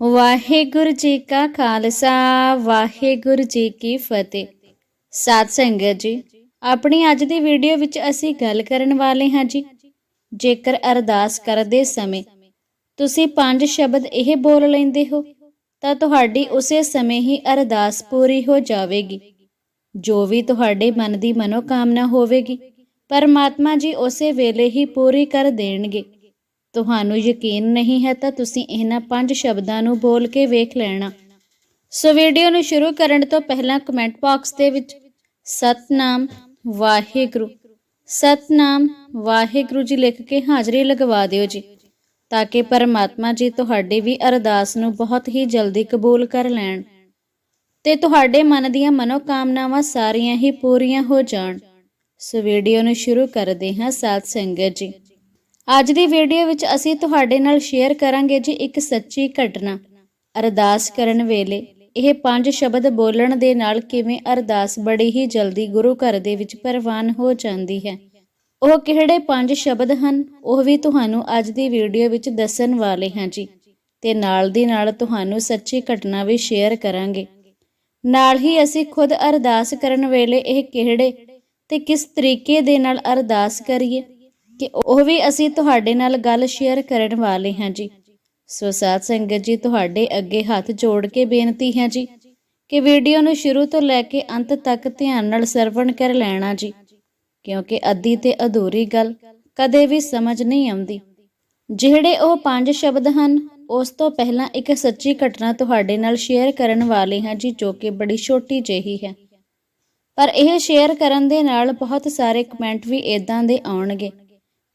ਵਾਹਿਗੁਰੂ ਜੀ ਕਾ ਖਾਲਸਾ, ਵਾਹਿਗੁਰੂ ਜੀ ਕੀ ਫਤਿਹ। ਸਾਧ ਸੰਗਤ ਜੀ, ਆਪਣੀ ਅੱਜ ਦੀ ਵੀਡੀਓ ਵਿੱਚ ਅਸੀਂ ਗੱਲ ਕਰਨ ਵਾਲੇ ਹਾਂ ਜੀ। ਜੇਕਰ ਅਰਦਾਸ ਕਰਦੇ ਸਮੇਂ ਤੁਸੀਂ ਪੰਜ ਸ਼ਬਦ ਇਹ ਬੋਲ ਲੈਂਦੇ ਹੋ, ਤਾਂ ਤੁਹਾਡੀ ਉਸੇ ਸਮੇਂ ਹੀ ਅਰਦਾਸ ਪੂਰੀ ਹੋ ਜਾਵੇਗੀ। ਜੋ ਵੀ ਤੁਹਾਡੇ ਮਨ ਦੀ ਮਨੋਕਾਮਨਾ ਹੋਵੇਗੀ, ਪਰਮਾਤਮਾ ਜੀ ਉਸੇ ਵੇਲੇ ਹੀ ਪੂਰੀ ਕਰ ਦੇਣਗੇ। ਤੁਹਾਨੂੰ ਯਕੀਨ ਨਹੀਂ ਹੈ ਤਾਂ ਤੁਸੀਂ ਇਹਨਾਂ ਪੰਜ ਸ਼ਬਦਾਂ ਨੂੰ ਬੋਲ ਕੇ ਵੇਖ ਲੈਣਾ। ਸੋ ਵੀਡੀਓ ਨੂੰ ਸ਼ੁਰੂ ਕਰਨ ਤੋਂ ਪਹਿਲਾਂ ਕਮੈਂਟ ਬਾਕਸ ਦੇ ਵਿੱਚ, ਸਤਨਾਮ ਵਾਹਿਗੁਰੂ ਸਤਨਾਮ ਵਾਹਿਗੁਰੂ ਜੀ ਲਿਖ ਕੇ ਹਾਜ਼ਰੀ ਲਗਵਾ ਦਿਓ ਜੀ, ਤਾਂ ਕਿ ਪਰਮਾਤਮਾ ਜੀ ਤੁਹਾਡੀ ਵੀ ਅਰਦਾਸ ਨੂੰ ਬਹੁਤ ਹੀ ਜਲਦੀ ਕਬੂਲ ਕਰ ਲੈਣ ਤੇ ਤੁਹਾਡੇ ਮਨ ਦੀਆਂ ਮਨੋਕਾਮਨਾਵਾਂ ਸਾਰੀਆਂ ਹੀ ਪੂਰੀਆਂ ਹੋ ਜਾਣ। ਸੋ ਵੀਡੀਓ ਨੂੰ ਸ਼ੁਰੂ ਕਰਦੇ ਹਾਂ ਸਾਧ ਸੰਗਤ ਜੀ। ਅੱਜ ਦੀ ਵੀਡੀਓ ਵਿੱਚ ਅਸੀਂ ਤੁਹਾਡੇ ਨਾਲ ਸ਼ੇਅਰ ਕਰਾਂਗੇ ਜੀ ਇੱਕ ਸੱਚੀ ਘਟਨਾ, ਅਰਦਾਸ ਕਰਨ ਵੇਲੇ। ਇਹ ਪੰਜ ਸ਼ਬਦ ਬੋਲਣ ਦੇ ਨਾਲ ਕਿਵੇਂ ਅਰਦਾਸ ਬੜੀ ਹੀ ਜਲਦੀ ਗੁਰੂ ਘਰ ਦੇ ਵਿੱਚ ਪ੍ਰਵਾਨ ਹੋ ਜਾਂਦੀ ਹੈ। ਉਹ ਕਿਹੜੇ ਪੰਜ ਸ਼ਬਦ ਹਨ, ਉਹ ਵੀ ਤੁਹਾਨੂੰ ਅੱਜ ਦੀ ਵੀਡੀਓ ਵਿੱਚ ਦੱਸਣ ਵਾਲੇ ਹਾਂ ਜੀ। ਤੇ ਨਾਲ ਦੀ ਨਾਲ ਤੁਹਾਨੂੰ ਸੱਚੀ ਘਟਨਾ ਵੀ ਸ਼ੇਅਰ ਕਰਾਂਗੇ। ਨਾਲ ਹੀ ਅਸੀਂ ਖੁਦ ਅਰਦਾਸ ਕਰਨ ਵੇਲੇ ਇਹ ਕਿਹੜੇ ਤੇ ਕਿਸ ਤਰੀਕੇ ਦੇ ਨਾਲ ਅਰਦਾਸ ਕਰੀਏ ਕਿ ਉਹ ਵੀ ਅਸੀਂ ਤੁਹਾਡੇ ਨਾਲ ਗੱਲ ਸ਼ੇਅਰ ਕਰਨ ਵਾਲੇ ਹਾਂ ਜੀ। ਸੋ ਸਾਧ ਸੰਗਤ ਜੀ, ਤੁਹਾਡੇ ਅੱਗੇ ਹੱਥ ਜੋੜ ਕੇ ਬੇਨਤੀ ਹੈ ਜੀ ਕਿ ਵੀਡੀਓ ਨੂੰ ਸ਼ੁਰੂ ਤੋਂ ਲੈ ਕੇ ਅੰਤ ਤੱਕ ਧਿਆਨ ਨਾਲ ਸਰਵਣ ਕਰ ਲੈਣਾ ਜੀ। ਕਿਉਂਕਿ ਅੱਧੀ ਤੇ ਅਧੂਰੀ ਗੱਲ ਕਦੇ ਵੀ ਸਮਝ ਨਹੀਂ ਆਉਂਦੀ। ਜਿਹੜੇ ਉਹ ਪੰਜ ਸ਼ਬਦ ਹਨ, ਉਸ ਤੋਂ ਪਹਿਲਾਂ ਇੱਕ ਸੱਚੀ ਘਟਨਾ ਤੁਹਾਡੇ ਨਾਲ ਸ਼ੇਅਰ ਕਰਨ ਵਾਲੇ ਹਾਂ ਜੀ, ਜੋ ਕਿ ਬੜੀ ਛੋਟੀ ਜਿਹੀ ਹੈ। ਪਰ ਇਹ ਸ਼ੇਅਰ ਕਰਨ ਦੇ ਨਾਲ ਬਹੁਤ ਸਾਰੇ ਕਮੈਂਟ ਵੀ ਇਦਾਂ ਦੇ ਆਉਣਗੇ।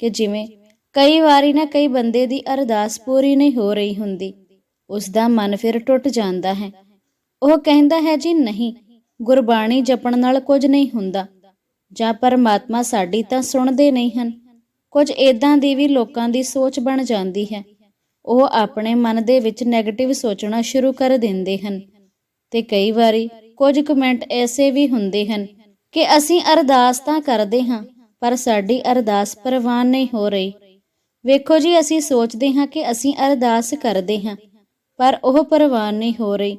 ਕਿ ਜਿਵੇਂ ਕਈ ਵਾਰੀ ਨਾ ਕਈ ਬੰਦੇ ਦੀ ਅਰਦਾਸ ਪੂਰੀ ਨਹੀਂ ਹੋ ਰਹੀ ਹੁੰਦੀ। ਉਸ ਦਾ ਮਨ ਫਿਰ ਟੁੱਟ ਜਾਂਦਾ ਹੈ। ਉਹ ਕਹਿੰਦਾ ਹੈ, ਜੀ ਨਹੀਂ, ਗੁਰਬਾਣੀ ਜਪਣ ਨਾਲ ਕੁਝ ਨਹੀਂ ਹੁੰਦਾ। ਜਾਂ ਪਰਮਾਤਮਾ ਸਾਡੀ ਤਾਂ ਸੁਣਦੇ ਨਹੀਂ ਹਨ। ਕੁਝ ਇਦਾਂ ਦੀ ਵੀ ਲੋਕਾਂ ਦੀ ਸੋਚ ਬਣ ਜਾਂਦੀ ਹੈ। ਉਹ ਆਪਣੇ ਮਨ ਦੇ ਵਿੱਚ 네ਗੇਟਿਵ ਸੋਚਣਾ ਸ਼ੁਰੂ ਕਰ ਦਿੰਦੇ ਹਨ। ਤੇ ਕਈ ਵਾਰੀ ਕੁਝ ਕਮੈਂਟ ਐਸੇ ਵੀ ਹੁੰਦੇ ਹਨ ਕਿ ਅਸੀਂ ਅਰਦਾਸ ਤਾਂ ਕਰਦੇ ਹਾਂ ਪਰ ਸਾਡੀ ਅਰਦਾਸ ਪ੍ਰਵਾਨ ਨਹੀਂ ਹੋ ਰਹੀ। ਵੇਖੋ ਜੀ, ਅਸੀਂ ਸੋਚਦੇ ਹਾਂ ਕਿ ਅਸੀਂ ਅਰਦਾਸ ਕਰਦੇ ਹਾਂ, ਪਰ ਉਹ ਪ੍ਰਵਾਨ ਨਹੀਂ ਹੋ ਰਹੀ।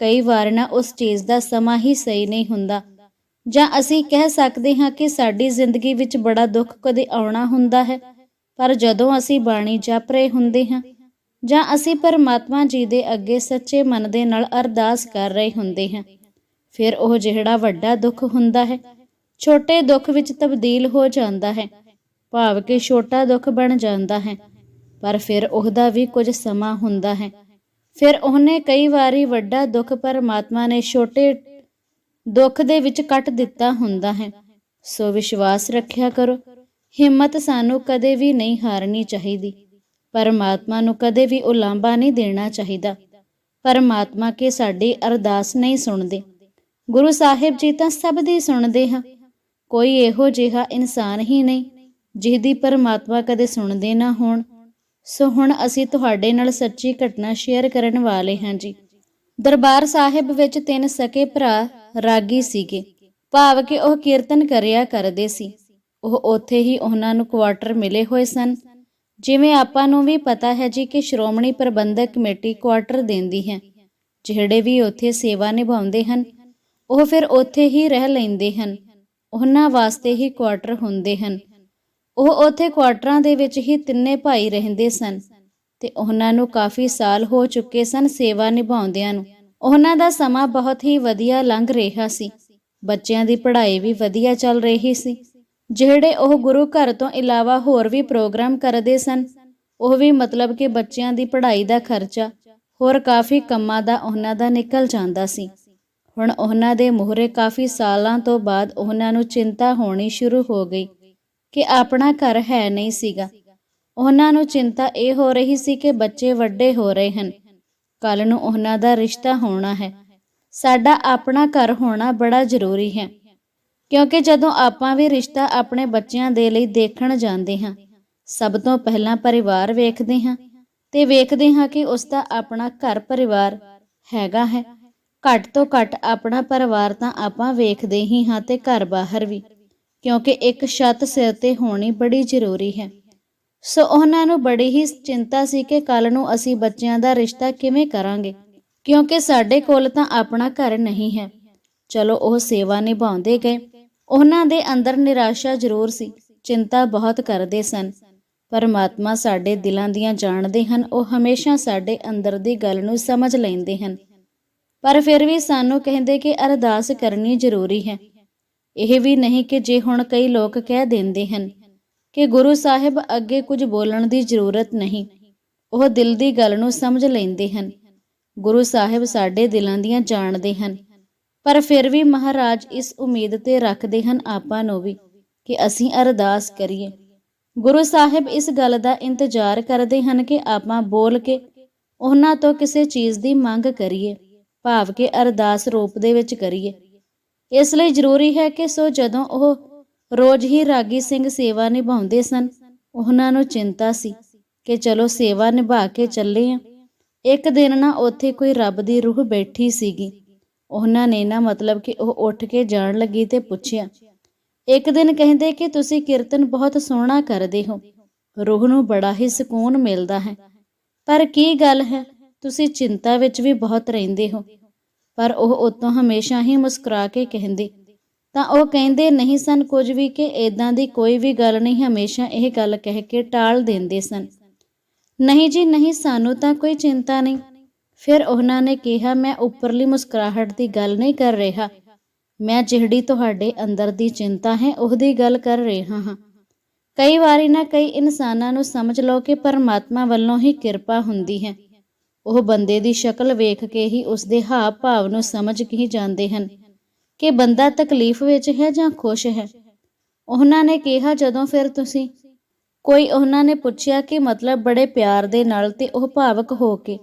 ਕਈ ਵਾਰ ਨਾ ਉਸ ਚੀਜ਼ ਦਾ ਸਮਾਂ ਹੀ ਸਹੀ ਨਹੀਂ ਹੁੰਦਾ, ਜਾਂ ਅਸੀਂ ਕਹਿ ਸਕਦੇ ਹਾਂ ਕਿ ਸਾਡੀ ਜ਼ਿੰਦਗੀ ਵਿੱਚ ਬੜਾ ਦੁੱਖ ਕਦੇ ਆਉਣਾ ਹੁੰਦਾ ਹੈ, ਪਰ ਜਦੋਂ ਅਸੀਂ ਬਾਣੀ ਜਪ ਰਹੇ ਹੁੰਦੇ ਹਾਂ, ਜਾਂ ਅਸੀਂ ਪਰਮਾਤਮਾ ਜੀ ਦੇ ਅੱਗੇ ਸੱਚੇ ਮਨ ਦੇ ਨਾਲ ਅਰਦਾਸ ਕਰ ਰਹੇ ਹੁੰਦੇ ਹਾਂ, ਫਿਰ ਉਹ ਜਿਹੜਾ ਵੱਡਾ ਦੁੱਖ ਹੁੰਦਾ ਹੈ ਛੋਟੇ ਦੁੱਖ ਵਿੱਚ ਤਬਦੀਲ ਹੋ ਜਾਂਦਾ ਹੈ। ਭਾਵ ਕਿ ਛੋਟਾ ਦੁੱਖ ਬਣ ਜਾਂਦਾ ਹੈ। ਪਰ ਫਿਰ ਉਹਦਾ ਵੀ ਕੁਝ ਸਮਾਂ ਹੁੰਦਾ ਹੈ। ਫਿਰ ਉਹਨੇ ਕਈ ਵਾਰੀ ਵੱਡਾ ਦੁੱਖ ਪਰਮਾਤਮਾ ਨੇ ਛੋਟੇ ਦੁੱਖ ਦੇ ਵਿੱਚ ਕੱਟ ਦਿੱਤਾ ਹੁੰਦਾ ਹੈ। ਸੋ ਵਿਸ਼ਵਾਸ ਰੱਖਿਆ ਕਰੋ, ਹਿੰਮਤ ਸਾਨੂੰ ਕਦੇ ਵੀ ਨਹੀਂ ਹਾਰਨੀ ਚਾਹੀਦੀ। ਪਰਮਾਤਮਾ ਨੂੰ ਕਦੇ ਵੀ ਉਲਾਂਭਾ ਨਹੀਂ ਦੇਣਾ ਚਾਹੀਦਾ। ਪਰਮਾਤਮਾ ਕੇ ਸਾਡੀ ਅਰਦਾਸ ਨਹੀਂ ਸੁਣਦੇ। ਗੁਰੂ ਸਾਹਿਬ ਜੀ ਤਾਂ ਸਭ ਦੀ ਸੁਣਦੇ ਹਾਂ। ਕੋਈ ਇਹੋ ਜਿਹਾ ਇਨਸਾਨ ਹੀ ਨਹੀਂ, ਜਿਹਦੀ ਪਰਮਾਤਮਾ ਕਦੇ ਸੁਣਦੇ ਨਾ ਹੋਣ। ਸੋ ਹੁਣ ਅਸੀਂ ਤੁਹਾਡੇ ਨਾਲ ਸੱਚੀ ਘਟਨਾ ਸ਼ੇਅਰ ਕਰਨ ਵਾਲੇ ਹਾਂ ਜੀ। ਦਰਬਾਰ ਸਾਹਿਬ ਵਿੱਚ ਤਿੰਨ ਸਕੇ ਭਰਾ ਰਾਗੀ ਸੀਗੇ। ਭਾਵ ਕਿ ਉਹ ਕੀਰਤਨ ਕਰਿਆ ਕਰਦੇ ਸੀ। ਉਹ ਉੱਥੇ ਹੀ ਉਹਨਾਂ ਨੂੰ ਕੁਆਟਰ ਮਿਲੇ ਹੋਏ ਸਨ। ਜਿਵੇਂ ਆਪਾਂ ਨੂੰ ਵੀ ਪਤਾ ਹੈ ਜੀ ਕਿ ਸ਼੍ਰੋਮਣੀ ਪ੍ਰਬੰਧਕ ਕਮੇਟੀ ਕੁਆਟਰ ਦਿੰਦੀ ਹੈ। ਜਿਹੜੇ ਵੀ ਉੱਥੇ ਸੇਵਾ ਨਿਭਾਉਂਦੇ ਹਨ, ਉਹ ਫਿਰ ਉੱਥੇ ਹੀ ਰਹਿ ਲੈਂਦੇ ਹਨ। ਉਹਨਾਂ ਵਾਸਤੇ ਹੀ ਕੁਆਟਰ ਹੁੰਦੇ ਹਨ। ਉਹ ਉੱਥੇ ਕੁਆਟਰਾਂ ਦੇ ਵਿੱਚ ਹੀ ਤਿੰਨੇ ਭਾਈ ਰਹਿੰਦੇ ਸਨ ਤੇ ਉਹਨਾਂ ਨੂੰ ਕਾਫੀ ਸਾਲ ਹੋ ਚੁੱਕੇ ਸਨ ਸੇਵਾ ਨਿਭਾਉਂਦਿਆਂ ਨੂੰ। ਉਹਨਾਂ ਦਾ ਸਮਾਂ ਬਹੁਤ ਹੀ ਵਧੀਆ ਲੰਘ ਰਿਹਾ ਸੀ। ਬੱਚਿਆਂ ਦੀ ਪੜ੍ਹਾਈ ਵੀ ਵਧੀਆ ਚੱਲ ਰਹੀ ਸੀ। ਜਿਹੜੇ ਉਹ ਗੁਰੂ ਘਰ ਤੋਂ ਇਲਾਵਾ ਹੋਰ ਵੀ ਪ੍ਰੋਗਰਾਮ ਕਰਦੇ ਸਨ, ਉਹ ਵੀ ਮਤਲਬ ਕਿ ਬੱਚਿਆਂ ਦੀ ਪੜ੍ਹਾਈ ਦਾ ਖਰਚਾ ਹੋਰ ਕਾਫੀ ਕੰਮਾਂ ਦਾ ਉਹਨਾਂ ਦਾ ਨਿਕਲ ਜਾਂਦਾ ਸੀ। ਹੁਣ ਉਹਨਾਂ ਦੇ ਮੂਹਰੇ ਕਾਫੀ ਸਾਲਾਂ ਤੋਂ ਬਾਅਦ ਉਹਨਾਂ ਨੂੰ ਚਿੰਤਾ ਹੋਣੀ ਸ਼ੁਰੂ ਹੋ ਗਈ ਕਿ ਆਪਣਾ ਘਰ ਹੈ ਨਹੀਂ ਸੀਗਾ। ਉਹਨਾਂ ਨੂੰ ਚਿੰਤਾ ਇਹ ਹੋ ਰਹੀ ਸੀ ਕਿ ਬੱਚੇ ਵੱਡੇ ਹੋ ਰਹੇ ਹਨ। ਕੱਲ ਨੂੰ ਉਹਨਾਂ ਦਾ ਰਿਸ਼ਤਾ ਹੋਣਾ ਹੈ। ਸਾਡਾ ਆਪਣਾ ਘਰ ਹੋਣਾ ਬੜਾ ਜ਼ਰੂਰੀ ਹੈ, ਕਿਉਂਕਿ ਜਦੋਂ ਆਪਾਂ ਵੀ ਰਿਸ਼ਤਾ ਆਪਣੇ ਬੱਚਿਆਂ ਦੇ ਲਈ ਦੇਖਣ ਜਾਂਦੇ ਹਾਂ, ਸਭ ਤੋਂ ਪਹਿਲਾਂ ਪਰਿਵਾਰ ਵੇਖਦੇ ਹਾਂ ਤੇ ਵੇਖਦੇ ਹਾਂ ਕਿ ਉਸ ਦਾ ਆਪਣਾ ਘਰ ਪਰਿਵਾਰ ਹੈਗਾ ਹੈ। ਘੱਟ ਤੋਂ ਘੱਟ ਆਪਣਾ ਪਰਿਵਾਰ ਤਾਂ ਆਪਾਂ ਵੇਖਦੇ ਹੀ ਹਾਂ ਤੇ ਘਰ ਬਾਹਰ ਵੀ, ਕਿਉਂਕਿ ਇੱਕ ਛੱਤ ਸਿਰ ਤੇ ਹੋਣੀ ਬੜੀ ਜ਼ਰੂਰੀ ਹੈ। ਸੋ ਉਹਨਾਂ ਨੂੰ ਬੜੀ ਹੀ ਚਿੰਤਾ ਸੀ ਕਿ ਕੱਲ ਨੂੰ ਅਸੀਂ ਬੱਚਿਆਂ ਦਾ ਰਿਸ਼ਤਾ ਕਿਵੇਂ ਕਰਾਂਗੇ, ਕਿਉਂਕਿ ਸਾਡੇ ਕੋਲ ਤਾਂ ਆਪਣਾ ਘਰ ਨਹੀਂ ਹੈ। ਚਲੋ ਉਹ ਸੇਵਾ ਨਿਭਾਉਂਦੇ ਗਏ। ਉਹਨਾਂ ਦੇ ਅੰਦਰ ਨਿਰਾਸ਼ਾ ਜ਼ਰੂਰ ਸੀ, ਚਿੰਤਾ ਬਹੁਤ ਕਰਦੇ ਸਨ। ਪਰਮਾਤਮਾ ਸਾਡੇ ਦਿਲਾਂ ਦੀਆਂ ਜਾਣਦੇ ਹਨ, ਉਹ ਹਮੇਸ਼ਾ ਸਾਡੇ ਅੰਦਰ ਦੀ ਗੱਲ ਨੂੰ ਸਮਝ ਲੈਂਦੇ ਹਨ। ਪਰ ਫਿਰ ਵੀ ਸਾਨੂੰ ਕਹਿੰਦੇ ਕਿ ਅਰਦਾਸ ਕਰਨੀ ਜ਼ਰੂਰੀ ਹੈ। ਇਹ ਵੀ ਨਹੀਂ ਕਿ ਜੇ ਹੁਣ ਕਈ ਲੋਕ ਕਹਿ ਦਿੰਦੇ ਹਨ ਕਿ ਗੁਰੂ ਸਾਹਿਬ ਅੱਗੇ ਕੁਝ ਬੋਲਣ ਦੀ ਜ਼ਰੂਰਤ ਨਹੀਂ, ਉਹ ਦਿਲ ਦੀ ਗੱਲ ਨੂੰ ਸਮਝ ਲੈਂਦੇ ਹਨ। ਗੁਰੂ ਸਾਹਿਬ ਸਾਡੇ ਦਿਲਾਂ ਦੀਆਂ ਜਾਣਦੇ ਹਨ। ਪਰ ਫਿਰ ਵੀ ਮਹਾਰਾਜ ਇਸ ਉਮੀਦ ਤੇ ਰੱਖਦੇ ਹਨ ਆਪਾਂ ਨੂੰ ਵੀ ਕਿ ਅਸੀਂ ਅਰਦਾਸ ਕਰੀਏ। ਗੁਰੂ ਸਾਹਿਬ ਇਸ ਗੱਲ ਦਾ ਇੰਤਜ਼ਾਰ ਕਰਦੇ ਹਨ ਕਿ ਆਪਾਂ ਬੋਲ ਕੇ ਉਹਨਾਂ ਤੋਂ ਕਿਸੇ ਚੀਜ਼ ਦੀ ਮੰਗ ਕਰੀਏ। ਭਾਵ ਕਿ ਅਰਦਾਸ ਰੂਪ ਦੇ ਵਿੱਚ ਕਰੀਏ। ਇਸ ਲਈ ਜ਼ਰੂਰੀ ਹੈ ਕਿ ਸੋ ਜਦੋਂ ਉਹ ਰੋਜ਼ ਹੀ ਰਾਗੀ ਸਿੰਘ ਸੇਵਾ ਨਿਭਾਉਂਦੇ ਸਨ, ਉਹਨਾਂ ਨੂੰ ਚਿੰਤਾ ਸੀ ਕਿ ਚਲੋ ਸੇਵਾ ਨਿਭਾ ਕੇ ਚੱਲੇ ਆ। ਇੱਕ ਦਿਨ ਨਾ ਉੱਥੇ ਕੋਈ ਰੱਬ ਦੀ ਰੂਹ ਬੈਠੀ ਸੀਗੀ। ਉਹਨਾਂ ਨੇ ਨਾ ਮਤਲਬ ਕਿ ਉਹ ਉੱਠ ਕੇ ਜਾਣ ਲੱਗੀ ਤੇ ਪੁੱਛਿਆ, ਇੱਕ ਦਿਨ ਕਹਿੰਦੇ ਕਿ ਤੁਸੀਂ ਕੀਰਤਨ ਬਹੁਤ ਸੋਹਣਾ ਕਰਦੇ ਹੋ, ਰੂਹ ਨੂੰ ਬੜਾ ਹੀ ਸਕੂਨ ਮਿਲਦਾ ਹੈ। ਪਰ ਕੀ ਗੱਲ ਹੈ? ਤੁਸੀਂ ਚਿੰਤਾ ਵਿੱਚ ਵੀ ਬਹੁਤ ਰਹਿੰਦੇ ਹੋ। ਪਰ ਉਹ ਉਤੋਂ ਹਮੇਸ਼ਾ ਹੀ ਮੁਸਕਰਾ ਕੇ ਕਹਿੰਦੇ, ਤਾਂ ਉਹ ਕਹਿੰਦੇ ਨਹੀਂ ਸਨ ਕੁਝ ਵੀ ਕਿ ਇਦਾਂ ਦੀ ਕੋਈ ਵੀ ਗੱਲ ਨਹੀਂ, ਹਮੇਸ਼ਾ ਇਹ ਗੱਲ ਕਹਿ ਕੇ ਟਾਲ ਦਿੰਦੇ ਸਨ। ਨਹੀਂ ਜੀ, ਨਹੀਂ, ਸਾਨੂੰ ਤਾਂ ਕੋਈ ਚਿੰਤਾ ਨਹੀਂ। ਫਿਰ ਉਹਨਾਂ ਨੇ ਕਿਹਾ, ਮੈਂ ਉੱਪਰਲੀ ਮੁਸਕਰਾਹਟ ਦੀ ਗੱਲ ਨਹੀਂ ਕਰ ਰਿਹਾ। ਮੈਂ ਜਿਹੜੀ ਤੁਹਾਡੇ ਅੰਦਰ ਦੀ ਚਿੰਤਾ ਹੈ, ਉਹਦੀ ਗੱਲ ਕਰ ਰਿਹਾ ਹਾਂ। ਕਈ ਵਾਰੀ ਨਾ ਕਈ ਇਨਸਾਨਾਂ ਨੂੰ ਸਮਝ ਲਓ ਕਿ ਪਰਮਾਤਮਾ ਵੱਲੋਂ ਹੀ ਕਿਰਪਾ ਹੁੰਦੀ ਹੈ। ਉਹ ਬੰਦੇ ਦੀ ਸ਼ਕਲ ਵੇਖ ਕੇ ਹੀ ਉਸਦੇ ਹਾਵ ਭਾਵ ਨੂੰ ਸਮਝ ਕੇ ਜਾਂਦੇ ਹਨ ਕਿ ਬੰਦਾ ਤਕਲੀਫ ਵਿੱਚ ਹੈ ਜਾਂ ਖੁਸ਼ ਹੈ। ਉਹਨਾਂ ਨੇ ਕਿਹਾ, ਜਦੋਂ ਫਿਰ ਤੁਸੀਂ? ਕੋਈ ਉਹਨਾਂ ਨੇ ਪੁੱਛਿਆ ਕਿ ਮਤਲਬ ਬੜੇ ਪਿਆਰ ਦੇ ਨਾਲ ਤੇ ਉਹ ਭਾਵਕ ਹੋ ਕੇ।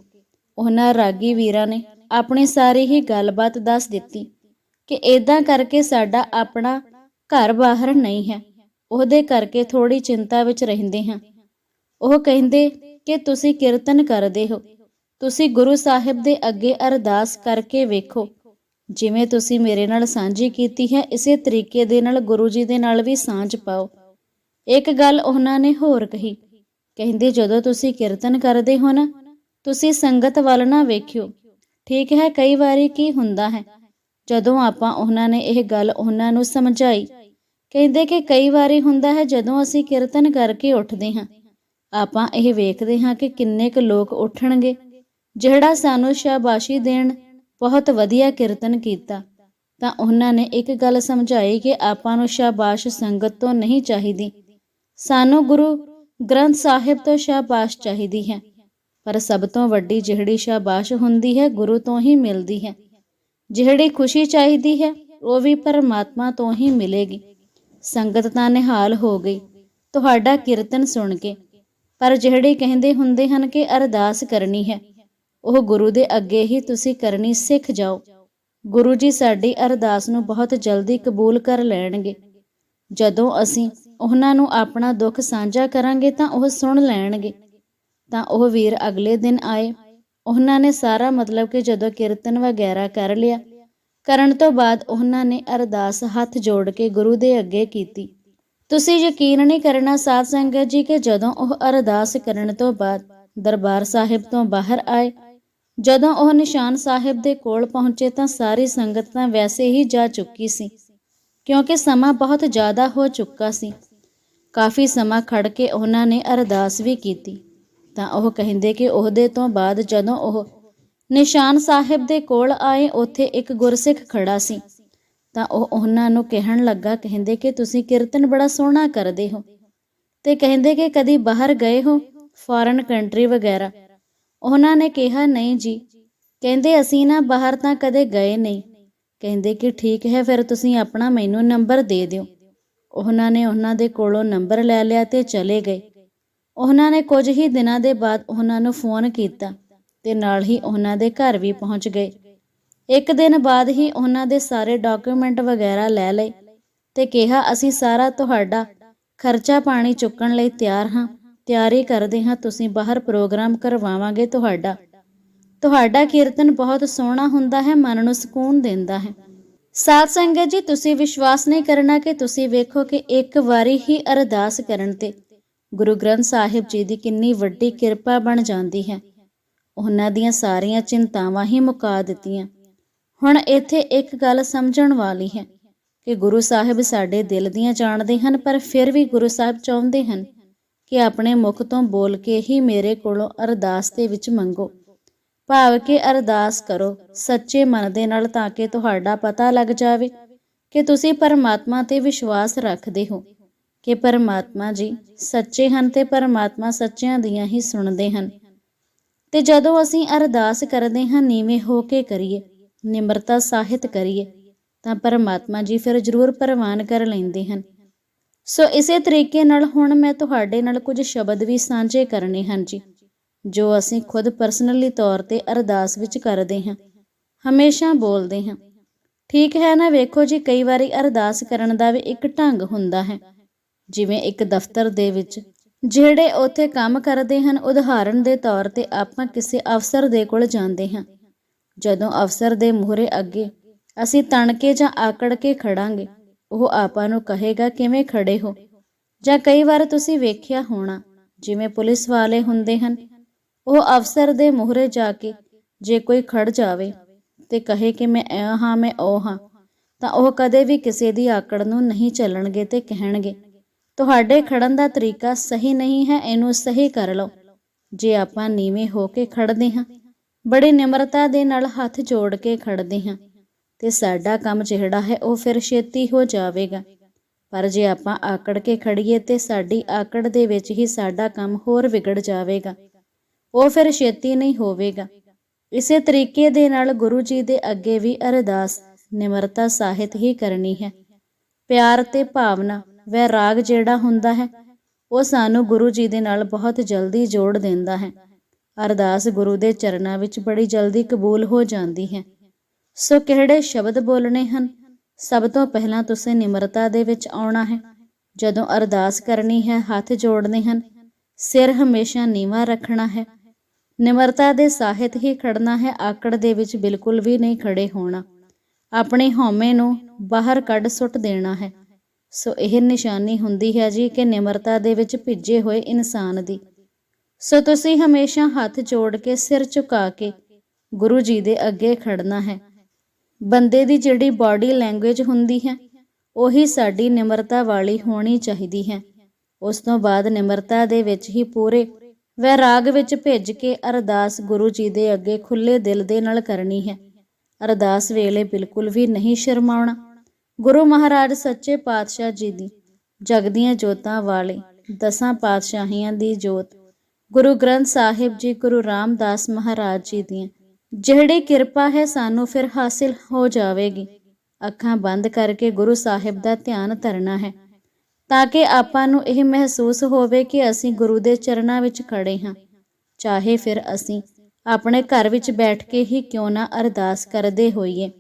ਉਹਨਾਂ ਰਾਗੀ ਵੀਰਾਂ ਨੇ ਆਪਣੀ ਸਾਰੀ ਹੀ ਗੱਲਬਾਤ ਦੱਸ ਦਿੱਤੀ ਕਿ ਇਦਾਂ ਕਰਕੇ ਸਾਡਾ ਆਪਣਾ ਘਰ ਬਾਹਰ ਨਹੀਂ ਹੈ। ਉਹਦੇ ਕਰਕੇ ਥੋੜੀ ਚਿੰਤਾ ਵਿੱਚ ਰਹਿੰਦੇ ਹਾਂ। ਉਹ ਕਹਿੰਦੇ ਕਿ ਤੁਸੀਂ ਕੀਰਤਨ ਕਰਦੇ ਹੋ। ਤੁਸੀਂ ਗੁਰੂ ਸਾਹਿਬ ਦੇ ਅੱਗੇ ਅਰਦਾਸ ਕਰਕੇ ਵੇਖੋ। ਜਿਵੇਂ ਤੁਸੀਂ ਮੇਰੇ ਨਾਲ ਸਾਂਝੀ ਕੀਤੀ ਹੈ, ਇਸੇ ਤਰੀਕੇ ਦੇ ਨਾਲ ਗੁਰੂ ਜੀ ਦੇ ਨਾਲ ਵੀ ਸਾਂਝ ਪਾਓ। ਇੱਕ ਗੱਲ ਉਹਨਾਂ ਨੇ ਹੋਰ ਕਹੀ। ਕਹਿੰਦੇ, ਜਦੋਂ ਤੁਸੀਂ ਕੀਰਤਨ ਕਰਦੇ ਹੋ ਨਾ, ਤੁਸੀਂ ਸੰਗਤ ਵੱਲ ਨਾ ਵੇਖਿਓ। ਠੀਕ ਹੈ, ਕਈ ਵਾਰੀ ਕੀ ਹੁੰਦਾ ਹੈ, ਜਦੋਂ ਆਪਾਂ ਉਹਨਾਂ ਨੇ ਇਹ ਗੱਲ ਉਹਨਾਂ ਨੂੰ ਸਮਝਾਈ, ਕਹਿੰਦੇ ਕਿ ਕਈ ਵਾਰੀ ਹੁੰਦਾ ਹੈ, ਜਦੋਂ ਅਸੀਂ ਕੀਰਤਨ ਕਰਕੇ ਉੱਠਦੇ ਹਾਂ, ਆਪਾਂ ਇਹ ਵੇਖਦੇ ਹਾਂ ਕਿ ਕਿੰਨੇ ਕੁ ਲੋਕ ਉੱਠਣਗੇ। ਜਿਹੜਾ ਸਾਨੂੰ ਸ਼ਾਬਾਸ਼ੀ ਦੇਣ ਬਹੁਤ ਵਧੀਆ ਕੀਰਤਨ ਕੀਤਾ, ਤਾਂ ਉਹਨਾਂ ਨੇ ਇੱਕ ਗੱਲ ਸਮਝਾਈ ਕਿ ਆਪਾਂ ਨੂੰ ਸ਼ਾਬਾਸ਼ ਸੰਗਤ ਤੋਂ ਨਹੀਂ ਚਾਹੀਦੀ। ਸਾਨੂੰ ਗੁਰੂ ਗ੍ਰੰਥ ਸਾਹਿਬ ਤੋਂ ਸ਼ਾਬਾਸ਼ ਚਾਹੀਦੀ ਹੈ, ਪਰ ਸਭ ਤੋਂ ਵੱਡੀ ਜਿਹੜੀ ਸ਼ਾਬਾਸ਼ ਹੁੰਦੀ ਹੈ, ਗੁਰੂ ਤੋਂ ਹੀ ਮਿਲਦੀ ਹੈ। ਜਿਹੜੀ ਖੁਸ਼ੀ ਚਾਹੀਦੀ ਹੈ, ਉਹ ਵੀ ਪਰਮਾਤਮਾ ਤੋਂ ਹੀ ਮਿਲੇਗੀ। ਸੰਗਤ ਤਾਂ ਨਿਹਾਲ ਹੋ ਗਈ, ਤੁਹਾਡਾ ਕੀਰਤਨ ਸੁਣ ਕੇ, ਪਰ ਜਿਹੜੇ ਕਹਿੰਦੇ ਹੁੰਦੇ ਹਨ ਕਿ ਅਰਦਾਸ ਕਰਨੀ ਹੈ ਉਹ ਗੁਰੂ ਦੇ ਅੱਗੇ ਹੀ ਤੁਸੀਂ ਕਰਨੀ ਸਿੱਖ ਜਾਓ। ਗੁਰੂ ਜੀ ਸਾਡੀ ਅਰਦਾਸ ਨੂੰ ਬਹੁਤ ਜਲਦੀ ਕਬੂਲ ਕਰ ਲੈਣਗੇ। ਜਦੋਂ ਅਸੀਂ ਉਹਨਾਂ ਨੂੰ ਆਪਣਾ ਦੁੱਖ ਸਾਂਝਾ ਕਰਾਂਗੇ ਤਾਂ ਉਹ ਸੁਣ ਲੈਣਗੇ। ਤਾਂ ਉਹ ਵੀਰ ਅਗਲੇ ਦਿਨ ਆਏ। ਉਹਨਾਂ ਨੇ ਸਾਰਾ ਮਤਲਬ ਕਿ ਜਦੋਂ ਕੀਰਤਨ ਵਗੈਰਾ ਕਰ ਲਿਆ, ਕਰਨ ਤੋਂ ਬਾਅਦ ਉਹਨਾਂ ਨੇ ਅਰਦਾਸ ਹੱਥ ਜੋੜ ਕੇ ਗੁਰੂ ਦੇ ਅੱਗੇ ਕੀਤੀ। ਤੁਸੀਂ ਯਕੀਨ ਨਹੀਂ ਕਰਨਾ ਸਾਧ ਸੰਗਤ ਜੀ ਕਿ ਜਦੋਂ ਉਹ ਅਰਦਾਸ ਕਰਨ ਤੋਂ ਬਾਅਦ ਦਰਬਾਰ ਸਾਹਿਬ ਤੋਂ ਬਾਹਰ ਆਏ ਜਦੋਂ ਉਹ ਨਿਸ਼ਾਨ ਸਾਹਿਬ ਦੇ ਕੋਲ ਪਹੁੰਚੇ ਤਾਂ ਸਾਰੀ ਸੰਗਤ ਤਾਂ ਵੈਸੇ ਹੀ ਜਾ ਚੁੱਕੀ ਸੀ, ਕਿਉਂਕਿ ਸਮਾਂ ਬਹੁਤ ਜ਼ਿਆਦਾ ਹੋ ਚੁੱਕਾ ਸੀ। ਕਾਫੀ ਸਮਾਂ ਖੜ ਕੇ ਉਹਨਾਂ ਨੇ ਅਰਦਾਸ ਵੀ ਕੀਤੀ। ਤਾਂ ਉਹ ਕਹਿੰਦੇ ਕਿ ਉਹਦੇ ਤੋਂ ਬਾਅਦ ਜਦੋਂ ਉਹ ਨਿਸ਼ਾਨ ਸਾਹਿਬ ਦੇ ਕੋਲ ਆਏ, ਉੱਥੇ ਇੱਕ ਗੁਰਸਿੱਖ ਖੜਾ ਸੀ। ਤਾਂ ਉਹ ਉਹਨਾਂ ਨੂੰ ਕਹਿਣ ਲੱਗਾ, ਕਹਿੰਦੇ ਕਿ ਤੁਸੀਂ ਕੀਰਤਨ ਬੜਾ ਸੋਹਣਾ ਕਰਦੇ ਹੋ। ਤੇ ਕਹਿੰਦੇ ਕਿ ਕਦੀ ਬਾਹਰ ਗਏ ਹੋ? ਫੋਰਨ ਕੰਟਰੀ ਵਗੈਰਾ। ਉਹਨਾਂ ਨੇ ਕਿਹਾ, ਨਹੀਂ ਜੀ। ਕਹਿੰਦੇ, ਅਸੀਂ ਨਾ ਬਾਹਰ ਤਾਂ ਕਦੇ ਗਏ ਨਹੀਂ। ਕਹਿੰਦੇ ਕਿ, ਠੀਕ ਹੈ, ਫਿਰ ਤੁਸੀਂ ਆਪਣਾ ਮੈਨੂੰ ਨੰਬਰ ਦੇ ਦਿਓ। ਉਹਨਾਂ ਨੇ ਉਹਨਾਂ ਦੇ ਕੋਲੋਂ ਨੰਬਰ ਲੈ ਲਿਆ ਤੇ ਚਲੇ ਗਏ। ਉਹਨਾਂ ਨੇ ਕੁਝ ਹੀ ਦਿਨਾਂ ਦੇ ਬਾਅਦ ਉਹਨਾਂ ਨੂੰ ਫੋਨ ਕੀਤਾ ਤੇ ਨਾਲ ਹੀ ਉਹਨਾਂ ਦੇ ਘਰ ਵੀ ਪਹੁੰਚ ਗਏ। ਇੱਕ ਦਿਨ ਬਾਅਦ ਹੀ ਉਹਨਾਂ ਦੇ ਸਾਰੇ ਡਾਕੂਮੈਂਟ ਵਗੈਰਾ ਲੈ ਲਏ ਤੇ ਕਿਹਾ, ਅਸੀਂ ਸਾਰਾ ਤੁਹਾਡਾ ਖਰਚਾ ਪਾਣੀ ਚੁੱਕਣ ਲਈ ਤਿਆਰ ਹਾਂ। ਤਿਆਰੀ ਕਰਦੇ ਹਾਂ, ਤੁਸੀਂ ਬਾਹਰ ਪ੍ਰੋਗਰਾਮ ਕਰਵਾਵਾਂਗੇ ਤੁਹਾਡਾ। ਤੁਹਾਡਾ ਕੀਰਤਨ ਬਹੁਤ ਸੋਹਣਾ ਹੁੰਦਾ ਹੈ, ਮਨ ਨੂੰ ਸਕੂਨ ਦਿੰਦਾ ਹੈ। ਸਾਧ ਸੰਗਤ ਜੀ, ਤੁਸੀਂ ਵਿਸ਼ਵਾਸ ਨਹੀਂ ਕਰਨਾ ਕਿ ਤੁਸੀਂ ਵੇਖੋ ਕਿ ਇੱਕ ਵਾਰੀ ਹੀ ਅਰਦਾਸ ਕਰਨ ਤੇ ਗੁਰੂ ਗ੍ਰੰਥ ਸਾਹਿਬ ਜੀ ਦੀ ਕਿੰਨੀ ਵੱਡੀ ਕਿਰਪਾ ਬਣ ਜਾਂਦੀ ਹੈ। ਉਹਨਾਂ ਦੀਆਂ ਸਾਰੀਆਂ ਚਿੰਤਾਵਾਂ ਹੀ ਮੁਕਾ ਦਿੱਤੀਆਂ। ਹੁਣ ਇੱਥੇ ਇੱਕ ਗੱਲ ਸਮਝਣ ਵਾਲੀ ਹੈ ਕਿ ਗੁਰੂ ਸਾਹਿਬ ਸਾਡੇ ਦਿਲ ਦੀਆਂ ਜਾਣਦੇ ਹਨ, ਪਰ ਫਿਰ ਵੀ ਗੁਰੂ ਸਾਹਿਬ ਚਾਹੁੰਦੇ ਹਨ ਕਿ ਆਪਣੇ ਮੁਖ ਤੋਂ ਬੋਲ ਕੇ ਹੀ ਮੇਰੇ ਕੋਲੋਂ ਅਰਦਾਸ ਦੇ ਵਿੱਚ ਮੰਗੋ। ਭਾਵ ਕਿ ਅਰਦਾਸ ਕਰੋ, ਸੱਚੇ ਮਨ ਦੇ ਨਾਲ ਤਾਂ ਕਿ ਤੁਹਾਡਾ ਪਤਾ ਲੱਗ ਜਾਵੇ ਕਿ ਤੁਸੀਂ ਪਰਮਾਤਮਾ ਤੇ ਵਿਸ਼ਵਾਸ ਰੱਖਦੇ ਹੋ। ਕਿ ਪਰਮਾਤਮਾ ਜੀ ਸੱਚੇ ਹਨ ਤੇ ਪਰਮਾਤਮਾ ਸੱਚਿਆਂ ਦੀਆਂ ਹੀ ਸੁਣਦੇ ਹਨ। ਤੇ ਜਦੋਂ ਅਸੀਂ ਅਰਦਾਸ ਕਰਦੇ ਹਾਂ, ਨੀਵੇਂ ਹੋ ਕੇ ਕਰੀਏ, ਨਿਮਰਤਾ ਸਾਹਿਤ ਕਰੀਏ, ਤਾਂ ਪਰਮਾਤਮਾ ਜੀ ਫਿਰ ਜ਼ਰੂਰ ਪ੍ਰਵਾਨ ਕਰ ਲੈਂਦੇ ਹਨ। ਸੋ ਇਸੇ ਤਰੀਕੇ ਨਾਲ ਹੁਣ ਮੈਂ ਤੁਹਾਡੇ ਨਾਲ ਕੁਝ ਸ਼ਬਦ ਵੀ ਸਾਂਝੇ ਕਰਨੇ ਹਨ ਜੀ, ਜੋ ਅਸੀਂ ਖੁਦ ਪਰਸਨਲੀ ਤੌਰ ਤੇ ਅਰਦਾਸ ਵਿੱਚ ਕਰਦੇ ਹਾਂ। ਹਮੇਸ਼ਾ ਬੋਲਦੇ ਹਾਂ, ਠੀਕ ਹੈ ਨਾ ਵੇਖੋ ਜੀ, ਕਈ ਵਾਰੀ ਅਰਦਾਸ ਕਰਨ ਦਾ ਵੀ ਇੱਕ ਢੰਗ ਹੁੰਦਾ ਹੈ। ਜਿਵੇਂ ਇੱਕ ਦਫ਼ਤਰ ਦੇ ਵਿੱਚ ਜਿਹੜੇ ਉੱਥੇ ਕੰਮ ਕਰਦੇ ਹਨ, ਉਦਾਹਰਨ ਦੇ ਤੌਰ ਤੇ ਆਪਾਂ ਕਿਸੇ ਅਫਸਰ ਦੇ ਕੋਲ ਜਾਂਦੇ ਹਾਂ। ਜਦੋਂ ਅਫਸਰ ਦੇ ਮੂਹਰੇ ਅੱਗੇ ਅਸੀਂ ਤਣ ਕੇ ਜਾਂ ਆਕੜ ਕੇ ਖੜਾਂਗੇ ਉਹ ਆਪਾਂ ਨੂੰ ਕਹੇਗਾ, ਕਿਵੇਂ ਖੜੇ ਹੋ? ਜਾਂ ਕਈ ਵਾਰ ਤੁਸੀਂ ਵੇਖਿਆ ਹੋਣਾ, ਜਿਵੇਂ ਪੁਲਿਸ ਵਾਲੇ ਹੁੰਦੇ ਹਨ, ਉਹ ਅਫਸਰ ਦੇ ਮੂਹਰੇ ਜਾ ਕੇ ਜੇ ਕੋਈ ਖੜ ਜਾਵੇ ਤੇ ਕਹੇ ਕਿ ਮੈਂ ਇਹ ਹਾਂ, ਮੈਂ ਉਹ ਹਾਂ, ਤਾਂ ਉਹ ਕਦੇ ਵੀ ਕਿਸੇ ਦੀ ਆਕੜ ਨੂੰ ਨਹੀਂ ਚੱਲਣਗੇ ਤੇ ਕਹਿਣਗੇ, ਤੁਹਾਡੇ ਖੜਨ ਦਾ ਤਰੀਕਾ ਸਹੀ ਨਹੀਂ ਹੈ, ਇਹਨੂੰ ਸਹੀ ਕਰ ਲਓ। ਜੇ ਆਪਾਂ ਨੀਵੇਂ ਹੋ ਕੇ ਖੜਦੇ ਹਾਂ, ਬੜੀ ਨਿਮਰਤਾ ਦੇ ਨਾਲ ਹੱਥ ਜੋੜ ਕੇ ਖੜਦੇ ਹਾਂ ਤੇ ਸਾਡਾ ਕੰਮ ਜਿਹੜਾ ਹੈ ਉਹ ਫਿਰ ਛੇਤੀ ਹੋ ਜਾਵੇਗਾ। ਪਰ ਜੇ ਆਪਾਂ ਆਕੜ ਕੇ ਖੜੀਏ ਤੇ ਸਾਡੀ ਆਕੜ ਦੇ ਵਿੱਚ ਹੀ ਸਾਡਾ ਕੰਮ ਹੋਰ ਵਿਗੜ ਜਾਵੇਗਾ। ਉਹ ਫਿਰ ਛੇਤੀ ਨਹੀਂ ਹੋਵੇਗਾ। ਇਸੇ ਤਰੀਕੇ ਦੇ ਨਾਲ ਗੁਰੂ ਜੀ ਦੇ ਅੱਗੇ ਵੀ ਅਰਦਾਸ, ਨਿਮਰਤਾ ਸਾਹਿਤ ਹੀ ਕਰਨੀ ਹੈ। ਪਿਆਰ ਤੇ ਭਾਵਨਾ ਵੈਰਾਗ ਜਿਹੜਾ ਹੁੰਦਾ ਹੈ, ਉਹ ਸਾਨੂੰ ਗੁਰੂ ਜੀ ਦੇ ਨਾਲ ਬਹੁਤ ਜਲਦੀ ਜੋੜ ਦਿੰਦਾ ਹੈ। ਅਰਦਾਸ ਗੁਰੂ ਦੇ ਚਰਨਾਂ ਵਿੱਚ ਬੜੀ ਜਲਦੀ ਕਬੂਲ ਹੋ ਜਾਂਦੀ ਹੈ। ਸੋ ਕਿਹੜੇ ਸ਼ਬਦ ਬੋਲਣੇ ਹਨ? ਸਭ ਤੋਂ ਪਹਿਲਾਂ ਤੁਸੀਂ ਨਿਮਰਤਾ ਦੇ ਵਿੱਚ ਆਉਣਾ ਹੈ। ਜਦੋਂ ਅਰਦਾਸ ਕਰਨੀ ਹੈ, ਹੱਥ ਜੋੜਨੇ ਹਨ, ਸਿਰ ਹਮੇਸ਼ਾ ਨੀਵਾ ਰੱਖਣਾ ਹੈ। ਨਿਮਰਤਾ ਦੇ ਸਾਹਿਤ ਹੀ ਖੜਨਾ ਹੈ, ਆਕੜ ਦੇ ਵਿੱਚ ਬਿਲਕੁਲ ਵੀ ਨਹੀਂ ਖੜੇ ਹੋਣਾ। ਆਪਣੇ ਹਉਮੈ ਨੂੰ ਬਾਹਰ ਕੱਢ ਸੁੱਟ ਦੇਣਾ ਹੈ। ਸੋ ਇਹ ਨਿਸ਼ਾਨੀ ਹੁੰਦੀ ਹੈ ਜੀ ਕਿ ਨਿਮਰਤਾ ਦੇ ਵਿੱਚ ਭਿੱਜੇ ਹੋਏ ਇਨਸਾਨ ਦੀ। ਸੋ ਤੁਸੀਂ ਹਮੇਸ਼ਾ ਹੱਥ ਜੋੜ ਕੇ, ਸਿਰ ਝੁਕਾ ਕੇ ਗੁਰੂ ਜੀ ਦੇ ਅੱਗੇ ਖੜਨਾ ਹੈ। ਬੰਦੇ ਦੀ ਜਿਹੜੀ ਬਾਡੀ ਲੈਂਗੁਏਜ ਹੁੰਦੀ ਹੈ, ਉਹੀ ਸਾਡੀ ਨਿਮਰਤਾ ਵਾਲੀ ਹੋਣੀ ਚਾਹੀਦੀ ਹੈ। ਉਸ ਤੋਂ ਬਾਅਦ ਨਿਮਰਤਾ ਦੇ ਵਿੱਚ ਹੀ ਪੂਰੇ ਵੈਰਾਗ ਵਿੱਚ ਭਿੱਜ ਕੇ ਅਰਦਾਸ ਗੁਰੂ ਜੀ ਦੇ ਅੱਗੇ ਖੁੱਲੇ ਦਿਲ ਦੇ ਨਾਲ ਕਰਨੀ ਹੈ। ਅਰਦਾਸ ਵੇਲੇ ਬਿਲਕੁਲ ਵੀ ਨਹੀਂ ਸ਼ਰਮਾਉਣਾ। ਗੁਰੂ ਮਹਾਰਾਜ ਸੱਚੇ ਪਾਤਸ਼ਾਹ ਜੀ ਦੀ ਜਗਦੀਆਂ ਜੋਤਾਂ ਵਾਲੇ ਦਸਾਂ ਪਾਤਸ਼ਾਹੀਆਂ ਦੀ ਜੋਤ ਗੁਰੂ ਗ੍ਰੰਥ ਸਾਹਿਬ ਜੀ, ਗੁਰੂ ਰਾਮਦਾਸ ਮਹਾਰਾਜ ਜੀ ਦੀਆਂ ਜਿਹੜੀ ਕਿਰਪਾ ਹੈ ਸਾਨੂੰ ਫਿਰ ਹਾਸਿਲ ਹੋ ਜਾਵੇਗੀ। ਅੱਖਾਂ ਬੰਦ ਕਰਕੇ ਗੁਰੂ ਸਾਹਿਬ ਦਾ ਧਿਆਨ ਧਰਨਾ ਹੈ, ਤਾਂ ਕਿ ਆਪਾਂ ਨੂੰ ਇਹ ਮਹਿਸੂਸ ਹੋਵੇ ਕਿ ਅਸੀਂ ਗੁਰੂ ਦੇ ਚਰਨਾਂ ਵਿੱਚ ਖੜੇ ਹਾਂ। ਚਾਹੇ ਫਿਰ ਅਸੀਂ ਆਪਣੇ ਘਰ ਵਿੱਚ ਬੈਠ ਕੇ ਹੀ ਕਿਉਂ ਨਾ ਅਰਦਾਸ ਕਰਦੇ ਹੋਈਏ।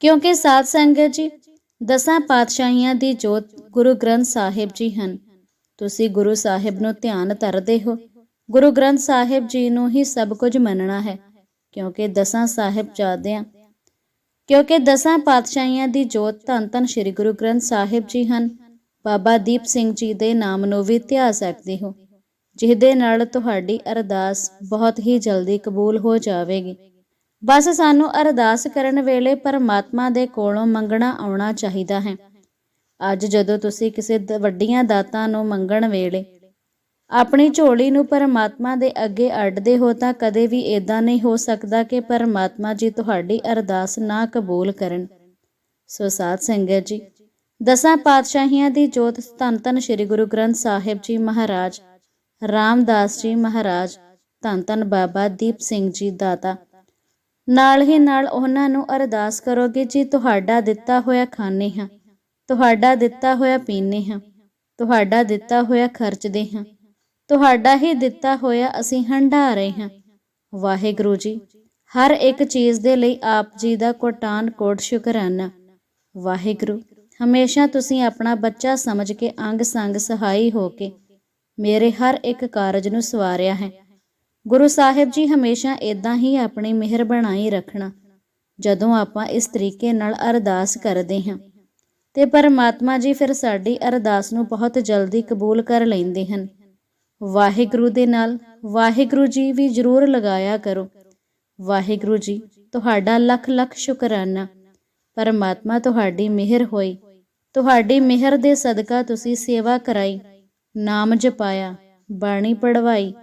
ਕਿਉਂਕਿ ਸਾਧ ਸੰਗਤ ਜੀ, ਦਸਾਂ ਪਾਤਸ਼ਾਹੀਆਂ ਦੀ ਜੋਤ ਗੁਰੂ ਗ੍ਰੰਥ ਸਾਹਿਬ ਜੀ ਹਨ। ਤੁਸੀਂ ਗੁਰੂ ਸਾਹਿਬ ਨੂੰ ਧਿਆਨ ਧਰਦੇ ਹੋ। ਗੁਰੂ ਗ੍ਰੰਥ ਸਾਹਿਬ ਜੀ ਨੂੰ ਹੀ ਸਭ ਕੁਝ ਮੰਨਣਾ ਹੈ। ਕਿਉਂਕਿ ਦਸਾਂ ਸਾਹਿਬਜ਼ਾਦਿਆਂ ਕਿਉਂਕਿ ਦਸਾਂ ਪਾਤਸ਼ਾਹੀਆਂ ਦੀ ਜੋਤ ਧੰਨ ਧੰਨ ਸ੍ਰੀ ਗੁਰੂ ਗ੍ਰੰਥ ਸਾਹਿਬ ਜੀ ਹਨ। ਬਾਬਾ ਦੀਪ ਸਿੰਘ ਜੀ ਦੇ ਨਾਮ ਨੂੰ ਵੀ ਧਿਆ ਸਕਦੇ ਹੋ, ਜਿਹਦੇ ਨਾਲ ਤੁਹਾਡੀ ਅਰਦਾਸ ਬਹੁਤ ਹੀ ਜਲਦੀ ਕਬੂਲ ਹੋ ਜਾਵੇਗੀ। ਬਸ ਸਾਨੂੰ ਅਰਦਾਸ ਕਰਨ ਵੇਲੇ ਪਰਮਾਤਮਾ ਦੇ ਕੋਲੋਂ ਮੰਗਣਾ ਆਉਣਾ ਚਾਹੀਦਾ ਹੈ। ਅੱਜ ਜਦੋਂ ਤੁਸੀਂ ਕਿਸੇ ਵੱਡੀਆਂ ਦਾਤਾਂ ਨੂੰ ਮੰਗਣ ਵੇਲੇ ਆਪਣੀ ਝੋਲੀ ਨੂੰ ਪਰਮਾਤਮਾ ਦੇ ਅੱਗੇ ਅੱਡਦੇ ਹੋ ਤਾਂ ਕਦੇ ਵੀ ਇਦਾਂ ਨਹੀਂ ਹੋ ਸਕਦਾ ਕਿ ਪਰਮਾਤਮਾ ਜੀ ਤੁਹਾਡੀ ਅਰਦਾਸ ਨਾ ਕਬੂਲ ਕਰਨ। ਸੋ ਸਾਧ ਸੰਗਤ ਜੀ, ਦਸਾਂ ਪਾਤਸ਼ਾਹੀਆਂ ਦੀ ਜੋਤ ਧੰਨ ਧੰਨ ਸ੍ਰੀ ਗੁਰੂ ਗ੍ਰੰਥ ਸਾਹਿਬ ਜੀ ਮਹਾਰਾਜ, ਰਾਮਦਾਸ ਜੀ ਮਹਾਰਾਜ, ਧੰਨ ਧੰਨ ਬਾਬਾ ਦੀਪ ਸਿੰਘ ਜੀ ਦਾਤਾ। ਨਾਲ ਹੀ ਨਾਲ ਉਹਨਾਂ ਨੂੰ ਅਰਦਾਸ ਕਰੋਗੇ ਜੀ ਤੁਹਾਡਾ ਦਿੱਤਾ ਹੋਇਆ ਖਾਣੇ ਹਾਂ, ਤੁਹਾਡਾ ਦਿੱਤਾ ਹੋਇਆ ਪੀਣੇ ਹਾਂ, ਤੁਹਾਡਾ ਦਿੱਤਾ ਹੋਇਆ ਖਰਚਦੇ ਹਾਂ ਤੁਹਾਡਾ ਹੀ ਦਿੱਤਾ ਹੋਇਆ ਅਸੀਂ ਹੰਢਾ ਰਹੇ ਹਾਂ। ਵਾਹਿਗੁਰੂ ਜੀ, ਹਰ ਇੱਕ ਚੀਜ਼ ਦੇ ਲਈ ਆਪ ਜੀ ਦਾ ਕੋਟਾਨ ਕੋਟ ਸ਼ੁਕਰਾਨਾ। ਵਾਹਿਗੁਰੂ, ਹਮੇਸ਼ਾ ਤੁਸੀਂ ਆਪਣਾ ਬੱਚਾ ਸਮਝ ਕੇ ਅੰਗ ਸੰਗ ਸਹਾਈ ਹੋ ਕੇ ਮੇਰੇ ਹਰ ਇੱਕ ਕਾਰਜ ਨੂੰ ਸਵਾਰਿਆ ਹੈ। ਗੁਰੂ ਸਾਹਿਬ ਜੀ ਹਮੇਸ਼ਾ ਇਦਾਂ ਹੀ ਆਪਣੀ ਮਿਹਰ ਬਣਾਈ ਰੱਖਣਾ, ਜਦੋਂ ਆਪਾਂ ਇਸ ਤਰੀਕੇ ਨਾਲ ਅਰਦਾਸ ਕਰਦੇ ਹਾਂ। ਤੇ ਪਰਮਾਤਮਾ ਜੀ ਫਿਰ ਸਾਡੀ ਅਰਦਾਸ ਨੂੰ ਬਹੁਤ ਜਲਦੀ ਕਬੂਲ ਕਰ ਲੈਂਦੇ ਹਨ। ਵਾਹਿਗੁਰੂ ਦੇ ਨਾਲ ਵਾਹਿਗੁਰੂ ਜੀ ਵੀ ਜ਼ਰੂਰ ਲਗਾਇਆ ਕਰੋ। ਵਾਹਿਗੁਰੂ ਜੀ, ਤੁਹਾਡਾ ਲੱਖ ਲੱਖ ਸ਼ੁਕਰਾਨਾ। ਪਰਮਾਤਮਾ ਤੁਹਾਡੀ ਮਿਹਰ ਹੋਈ। ਤੁਹਾਡੀ ਮਿਹਰ ਦੇ ਸਦਕਾ ਤੁਸੀਂ ਸੇਵਾ ਕਰਾਈ, ਨਾਮ ਜਪਾਇਆ, ਬਾਣੀ ਪੜਵਾਈ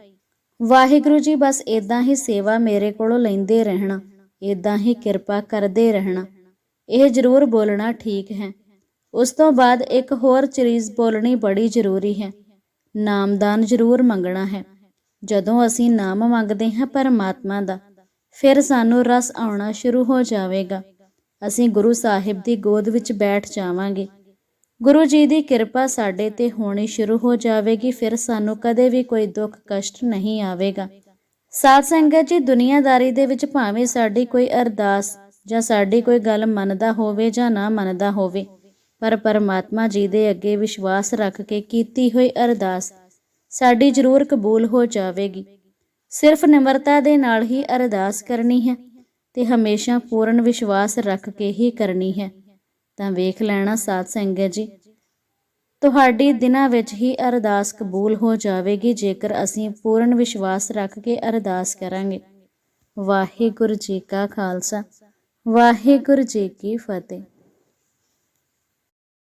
ਵਾਹਿਗੁਰੂ ਜੀ, ਬਸ ਇਦਾਂ ਹੀ ਸੇਵਾ ਮੇਰੇ ਕੋਲੋਂ ਲੈਂਦੇ ਰਹਿਣਾ ਇਦਾਂ ਹੀ ਕਿਰਪਾ ਕਰਦੇ ਰਹਿਣਾ। ਇਹ ਜ਼ਰੂਰ ਬੋਲਣਾ ਠੀਕ ਹੈ। ਉਸ ਤੋਂ ਬਾਅਦ ਇੱਕ ਹੋਰ ਚੀਜ਼ ਬੋਲਣੀ ਬੜੀ ਜ਼ਰੂਰੀ ਹੈ। ਨਾਮਦਾਨ ਜ਼ਰੂਰ ਮੰਗਣਾ ਹੈ। ਜਦੋਂ ਅਸੀਂ ਨਾਮ ਮੰਗਦੇ ਹਾਂ ਪਰਮਾਤਮਾ ਦਾ, ਫਿਰ ਸਾਨੂੰ ਰਸ ਆਉਣਾ ਸ਼ੁਰੂ ਹੋ ਜਾਵੇਗਾ। ਅਸੀਂ ਗੁਰੂ ਸਾਹਿਬ ਦੀ ਗੋਦ ਵਿੱਚ ਬੈਠ ਜਾਵਾਂਗੇ। ਗੁਰੂ ਜੀ ਦੀ ਕਿਰਪਾ ਸਾਡੇ ਤੇ ਹੋਣੀ ਸ਼ੁਰੂ ਹੋ ਜਾਵੇਗੀ, ਫਿਰ ਸਾਨੂੰ ਕਦੇ ਵੀ ਕੋਈ ਦੁੱਖ ਕਸ਼ਟ ਨਹੀਂ ਆਵੇਗਾ। ਸਾਧ ਸੰਗਤ ਜੀ, ਦੁਨੀਆਦਾਰੀ ਦੇ ਵਿੱਚ ਭਾਵੇਂ ਸਾਡੀ ਕੋਈ ਅਰਦਾਸ ਜਾਂ ਸਾਡੀ ਕੋਈ ਗੱਲ ਮੰਨਦਾ ਹੋਵੇ ਜਾਂ ਨਾ ਮੰਨਦਾ ਹੋਵੇ ਪਰ ਪਰਮਾਤਮਾ ਜੀ ਦੇ ਅੱਗੇ ਵਿਸ਼ਵਾਸ ਰੱਖ ਕੇ ਕੀਤੀ ਹੋਈ ਅਰਦਾਸ, ਸਾਡੀ ਜ਼ਰੂਰ ਕਬੂਲ ਹੋ ਜਾਵੇਗੀ। ਸਿਰਫ ਨਿਮਰਤਾ ਦੇ ਨਾਲ ਹੀ ਅਰਦਾਸ ਕਰਨੀ ਹੈ ਤੇ ਹਮੇਸ਼ਾ ਪੂਰਨ ਵਿਸ਼ਵਾਸ ਰੱਖ ਕੇ ਹੀ ਕਰਨੀ ਹੈ। ਤਾਂ ਵੇਖ ਲੈਣਾ ਸਾਧ ਸੰਗਤ ਜੀ, ਤੁਹਾਡੀ ਦਿਨਾਂ ਵਿੱਚ ਹੀ ਅਰਦਾਸ ਕਬੂਲ ਹੋ ਜਾਵੇਗੀ ਜੇਕਰ ਅਸੀਂ ਪੂਰਨ ਵਿਸ਼ਵਾਸ ਰੱਖ ਕੇ ਅਰਦਾਸ ਕਰਾਂਗੇ। ਵਾਹਿਗੁਰੂ ਜੀ ਕਾ ਖਾਲਸਾ, ਵਾਹਿਗੁਰੂ ਜੀ ਕੀ ਫਤਿਹ।